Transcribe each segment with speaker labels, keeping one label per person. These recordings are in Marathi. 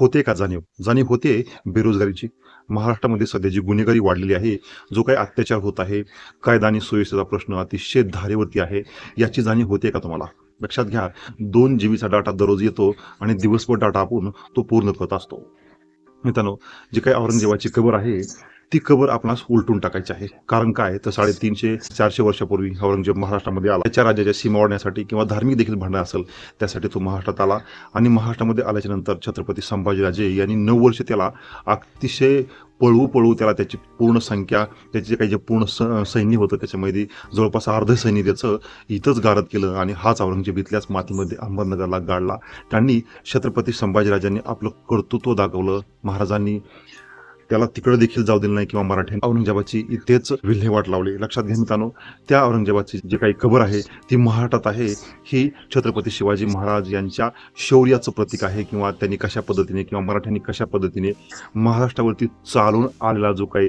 Speaker 1: होते का जाणीव? जाणीव होते बेरोजगारीची. महाराष्ट्रामध्ये सध्या जी गुन्हेगारी वाढलेली आहे जो काही अत्याचार होत आहे कायदा आणि सुव्यवस्थेचा प्रश्न अतिशय धारेवरती आहे याची जाणीव होते का तुम्हाला? लक्षात घ्या दोन जीबीचा डाटा दररोज येतो आणि दिवसभर डाटा आपण तो पूर्ण करत असतो. मित्रांनो जी काही औरंगजेबाची कबर आहे ती कबर आपणास उलटून टाकायची आहे. कारण काय तर साडेतीनशे चारशे वर्षापूर्वी औरंगजेब महाराष्ट्रामध्ये आला. त्याच्या राज्याच्या सीमा वाढण्यासाठी किंवा धार्मिक देखील भांडण असेल त्यासाठी तो महाराष्ट्रात आला. आणि महाराष्ट्रामध्ये आल्याच्यानंतर छत्रपती संभाजीराजे यांनी नऊ वर्ष त्याला अतिशय पळवू पळवू त्याला त्याची पूर्ण संख्या त्याचे जे काही जे पूर्ण स सैन्य होतं त्याच्यामध्ये जवळपास अर्ध सैन्य त्याचं इथंच गारद केलं आणि हाच औरंगजेब इथल्याच मातीमध्ये अहमदनगरला गाडला. त्यांनी छत्रपती संभाजीराजांनी आपलं कर्तृत्व दाखवलं. महाराजांनी त्याला तिकडं देखील जाऊ दिलं नाही किंवा मराठी औरंगजेबाची इथेच विल्हेवाट लावली. लक्षात घ्या मित्रांनो त्या औरंगजेबाची जी काही खबर आहे ती महाराष्ट्रात आहे. ही छत्रपती शिवाजी महाराज यांच्या शौर्याचं प्रतीक आहे किंवा त्यांनी कशा पद्धतीने किंवा मराठ्यांनी कशा पद्धतीने महाराष्ट्रावरती चालून आलेला जो काही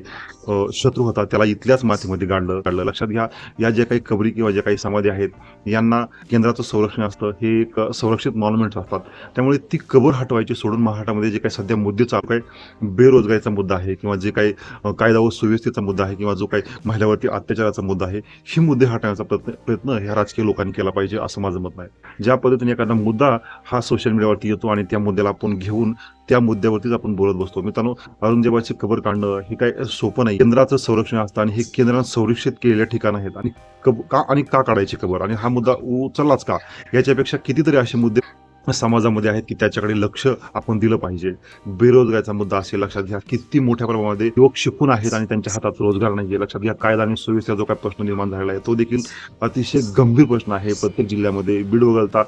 Speaker 1: शत्रू होता त्याला इथल्याच मातीमध्ये गाडलं काढलं लक्षात घ्या या ज्या काही कबरी किंवा ज्या काही समाधी आहेत यांना केंद्राचं संरक्षण असतं. हे एक संरक्षित मॉन्युमेंट्स असतात. त्यामुळे ती कबर हटवायची सोडून महाराष्ट्रामध्ये जे काही सध्या मुद्दे चालू आहे बेरोजगारीचा मुद्दा आहे किंवा जे काही कायदा व सुव्यवस्थेचा मुद्दा आहे किंवा जो काही महिलावरती अत्याचाराचा मुद्दा आहे हे मुद्दे हटवण्याचा प्रयत्न प्रयत्न ह्या राजकीय लोकांनी केला पाहिजे असं माझं मत आहे ज्या पद्धतीने एखादा मुद्दा हा सोशल मीडियावरती येतो आणि त्या मुद्द्याला आपण घेऊन त्या मुद्द्यावरतीच आपण बोलत बसतो. मित्रांनो औरंगजेबाची खबर काढणं हे काय सोपं नाही. केंद्राचं संरक्षण असतं आणि हे केंद्रानं संरक्षित केलेल्या ठिकाण आहेत. आणि कब का आणि का काढायची खबर? आणि हा मुद्दा उचललाच का? याच्यापेक्षा कितीतरी असे मुद्दे समाजामध्ये आहेत की त्याच्याकडे लक्ष आपण दिलं पाहिजे. बेरोजगारीचा मुद्दा असेल लक्षात घ्या. किती मोठ्या प्रमाणामध्ये युवक शिकून आहेत आणि त्यांच्या हातात रोजगार नाही लक्षात घ्या कायदा आणि सुव्यवस्थेचा जो काही प्रश्न निर्माण झालेला आहे तो देखील अतिशय गंभीर प्रश्न आहे. प्रत्येक जिल्ह्यामध्ये बीड वगळता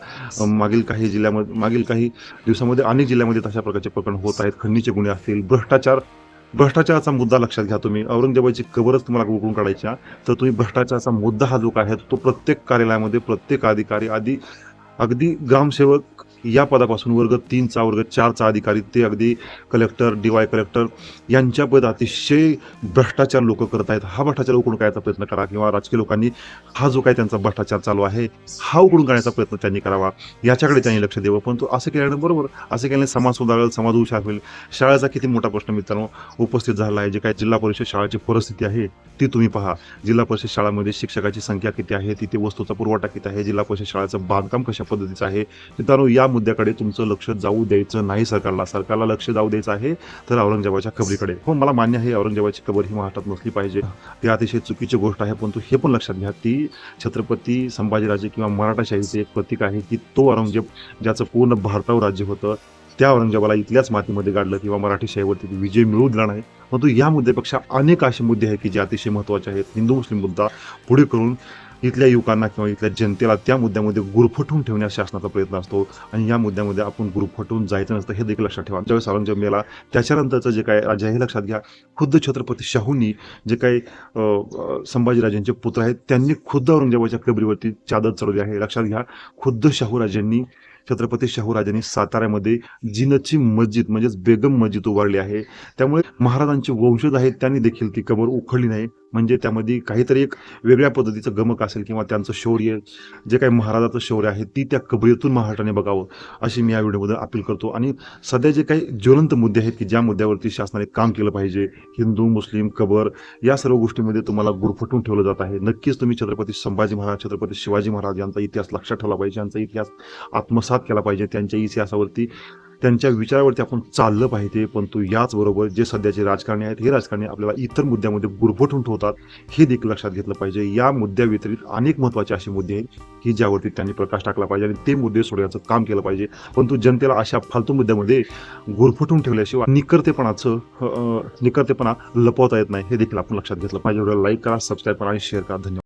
Speaker 1: मागील काही जिल्ह्यामध्ये मागील काही दिवसामध्ये अनेक जिल्ह्यामध्ये तशा प्रकारचे प्रकरण होत आहेत. खंडणीचे गुन्हे असतील भ्रष्टाचार भ्रष्टाचाराचा मुद्दा लक्षात घ्या तुम्ही. औरंगजेबाची कबरच तुम्हाला उकळून काढायच्या तर तुम्ही भ्रष्टाचाराचा मुद्दा हा जो काय आहे तो प्रत्येक कार्यालयामध्ये प्रत्येक अधिकारी आधी अगदी ग्रामसेवक या पदापासून वर्ग तीनचा वर्ग चारचा अधिकारी ते अगदी कलेक्टर डी वाय कलेक्टर पद अतिशय भ्रष्टाचार लोक करत आहेत. हा भ्रष्टाचार उकडून काढायचा प्रयत्न करा किंवा राजकीय लोकांनी हा जो काही त्यांचा भ्रष्टाचार चालू आहे हा उकडून काढण्याचा प्रयत्न त्यांनी करावा. याच्याकडे त्यांनी लक्ष द्यावं. पण तो असं केल्यानं बरोबर असं केल्याने समाज सुधारेल समाज हुशार होईल. शाळेचा किती मोठा प्रश्न मित्रांनो उपस्थित झाला आहे. जे काही जिल्हा परिषद शाळेची परिस्थिती आहे ती तुम्ही पहा. जिल्हा परिषद शाळामध्ये शिक्षकाची संख्या किती आहे? तिथे वस्तूचा पुरवठा किती आहे? जिल्हा परिषद शाळेचं बांधकाम कशा पद्धतीचं आहे? मित्रांनो या मुद्द्याकडे तुमचं लक्ष जाऊ द्यायचं नाही सरकारला. सरकारला लक्ष जाऊ द्यायचं आहे तर औरंगजेबाच्या खबरीकडे. हो मला मान्य आहे औरंगजेबाची खबर ही महाराष्ट्रात नसली पाहिजे. ती अतिशय चुकीची गोष्ट आहे परंतु हे पण लक्षात घ्या ती छत्रपती संभाजीराजे किंवा मराठाशाहीचे एक प्रतीक आहे की तो औरंगजेब ज्याचं पूर्ण भारतावर राज्य होतं त्या औरंगजेबाला इथल्याच मातीमध्ये गाडलं किंवा मराठी शाहीवरती विजय मिळवू दिला नाही. परंतु या मुद्द्यापेक्षा अनेक असे मुद्दे आहेत की जे अतिशय महत्त्वाचे आहेत. हिंदू मुस्लिम मुद्दा पुढे करून इथल्या युवकांना किंवा इथल्या जनतेला त्या मुद्द्यामध्ये गुरफटवून ठेवण्यास शासनाचा प्रयत्न असतो आणि या मुद्द्यामध्ये आपण गुरफटवून जायचं नसतं हे देखील लक्षात ठेवा. ज्यावेळेस औरंगजेब मेला त्याच्यानंतरचं जे काय राज्य हे लक्षात घ्या खुद्द छत्रपती शाहूंनी जे काही संभाजीराजांचे पुत्र आहेत त्यांनी खुद्द औरंगजेबाच्या कबरीवरती चादर चढवली आहे. लक्षात घ्या खुद्द शाहूराजांनी छत्रपती शाहूराजांनी साताऱ्यामध्ये जिनची मस्जिद म्हणजेच बेगम मस्जिद उभारली आहे. त्यामुळे महाराजांचे वंशज आहेत त्यांनी देखील ती कबर उखडली नाही. म्हणजे त्यामध्ये काहीतरी एक वेगळ्या पद्धतीचं गमक असेल किंवा त्यांचं शौर्य जे काही महाराजाचं शौर्य आहे ती त्या कबरीतून महाराष्ट्राने बघावं अशी मी या व्हिडिओमध्ये अपील करतो. आणि सध्या जे काही ज्वलंत मुद्दे आहेत की ज्या मुद्द्यावरती शासनाने काम केलं पाहिजे हिंदू मुस्लिम कबर या सर्व गोष्टींमध्ये तुम्हाला गुरफटून ठेवलं जात आहे. नक्कीच तुम्ही छत्रपती संभाजी महाराज छत्रपती शिवाजी महाराज यांचा इतिहास लक्षात ठेवला पाहिजे यांचा इतिहास आत्मसात केला पाहिजे त्यांच्या इतिहासावरती त्यांच्या विचारावरती आपण चाललं पाहिजे परंतु याचबरोबर जे सध्याचे राजकारणी आहेत हे राजकारणी आपल्याला इतर मुद्द्यामध्ये गुरफटून ठेवतात हे देखील लक्षात घेतलं पाहिजे. या मुद्द्याव्यतिरिक्त अनेक महत्त्वाचे असे मुद्दे आहेत की ज्यावरती त्यांनी प्रकाश टाकला पाहिजे आणि ते मुद्दे सोडवण्याचं काम केलं पाहिजे. परंतु जनतेला अशा फालतू मुद्द्यामध्ये गुरफटून ठेवल्याशिवाय निकरतेपणाचं निकर्तेपणा निकरतेपणा लपवता येत नाही हे देखील आपण लक्षात घेतलं पाहिजे. व्हिडिओला लाईक करा सबस्क्राईब करा आणि शेअर करा. धन्यवाद.